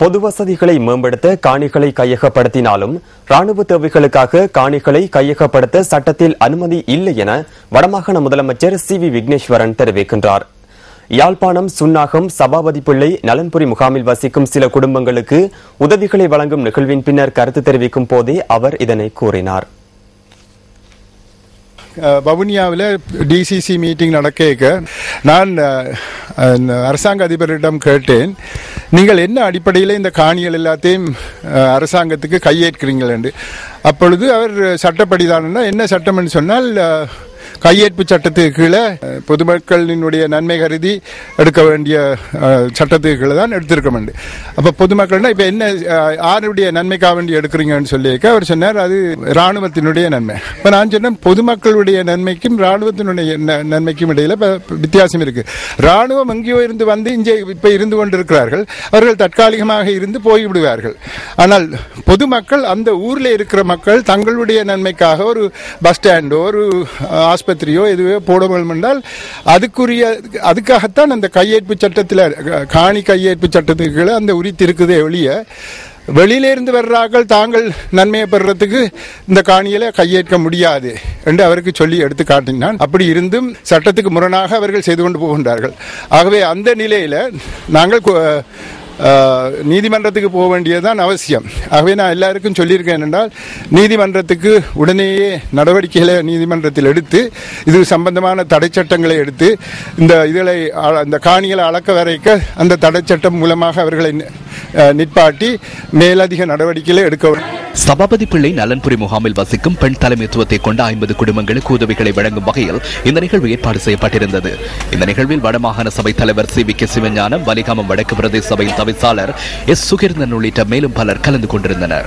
பொது வசதிகளை மேம்படுத்த காணிகளை கையகப்படுத்தினாலும் ராணுவ தேவைகளுக்காக காணிகளை கையகப்படுத்த சட்டத்தில் அனுமதி இல்லை என வடமாகாண முதலமைச்சர் சி வி விக்னேஸ்வரன் தெரிவிக்கின்றார். யாழ்ப்பாணம் சுன்னாகம் சபாபதி பிள்ளை நலன்புரி முகாமில் வசிக்கும் சில குடும்பங்களுக்கு உதவிகளை வழங்கும் நிகழ்வின் பின்னர் கருத்து தெரிவிக்கும் போதே அவர் இதனை கூறினார். வவுனியாவில் டிசிசி மீட்டிங் நடக்க நான் அரசாங்க அதிபரிடம் கேட்டேன். நீங்கள் என்ன அடிப்படையில் இந்த காணிகள் எல்லாத்தையும் அரசாங்கத்துக்கு கையேற்கிறீங்கள் என்று. அப்பொழுது அவர் சட்டப்படிதான்னா என்ன சட்டம்னு சொன்னால் கையேற்பு சட்டத்துக்கு கீழே பொதுமக்களினுடைய நன்மை கருதி எடுக்க வேண்டிய சட்டத்துக்கு கீழே தான் எடுத்திருக்க வேண்டும் அப்போ பொதுமக்கள்னா இப்போ என்ன யாருடைய நன்மைக்காக வேண்டி எடுக்கிறீங்கன்னு சொல்லியிருக்க? அவர் சொன்னார் அது இராணுவத்தினுடைய நன்மை. இப்போ நான் சொன்னேன் பொதுமக்களுடைய நன்மைக்கும் இராணுவத்தினுடைய ந- நன்மைக்கும் இடையில வித்தியாசம் இருக்கு. இராணுவம் எங்கேயோ இருந்து வந்து இங்கே இப்போ இருந்து கொண்டிருக்கிறார்கள். அவர்கள் தற்காலிகமாக இருந்து போய்விடுவார்கள். ஆனால் பொதுமக்கள் அந்த ஊரில் இருக்கிற மக்கள் தங்களுடைய நன்மைக்காக ஒரு பஸ் ஸ்டாண்டோ ஒரு ஆஸ்பத்திரியோ எதுவோ போட வேண்டும் என்றால் அதுக்குரிய அதுக்காகத்தான் அந்த கையேற்பு சட்டத்தில் காணி கையேற்பு சட்டத்துக்குள்ள அந்த உரித்து இருக்குதே ஒழிய வெளியிலிருந்து வர்றார்கள் தாங்கள் நன்மையை பெறுறதுக்கு இந்த காணியில கையேற்க முடியாது என்று அவருக்கு சொல்லி எடுத்து காட்டினான். அப்படி இருந்தும் சட்டத்துக்கு முரணாக அவர்கள் செய்து கொண்டு போகின்றார்கள். ஆகவே அந்த நிலையில நாங்கள் நீதிமன்றத்துக்கு போக வேண்டியதுதான் அவசியம். ஆகவே நான் எல்லாருக்கும் சொல்லியிருக்கேன் என்றால் நீதிமன்றத்துக்கு உடனேயே நடவடிக்கைகளை நீதிமன்றத்தில் எடுத்து இது சம்பந்தமான தடை சட்டங்களை எடுத்து இந்த இதில் அந்த காணிகளை அளக்க வரைக்க அந்த தடை சட்டம் மூலமாக அவர்களை நிற்பாட்டி மேலதிக நடவடிக்கைகளை எடுக்க சபாபதி பிள்ளை நலன்புரி முகாமில் வசிக்கும் பெண் தலைமைத்துவத்தை கொண்ட ஐம்பது குடும்பங்களுக்கு உதவிகளை வழங்கும் வகையில் இந்த நிகழ்வு ஏற்பாடு செய்யப்பட்டிருந்தது. இந்த நிகழ்வில் வடமாகாண சபை தலைவர் C V K Sivagnanam Valikamam வடக்கு பிரதேச சபையின் தவிசாளர் எஸ் சுகிர்ந்தன் உள்ளிட்ட மேலும் பலர் கலந்து கொண்டிருந்தனர்.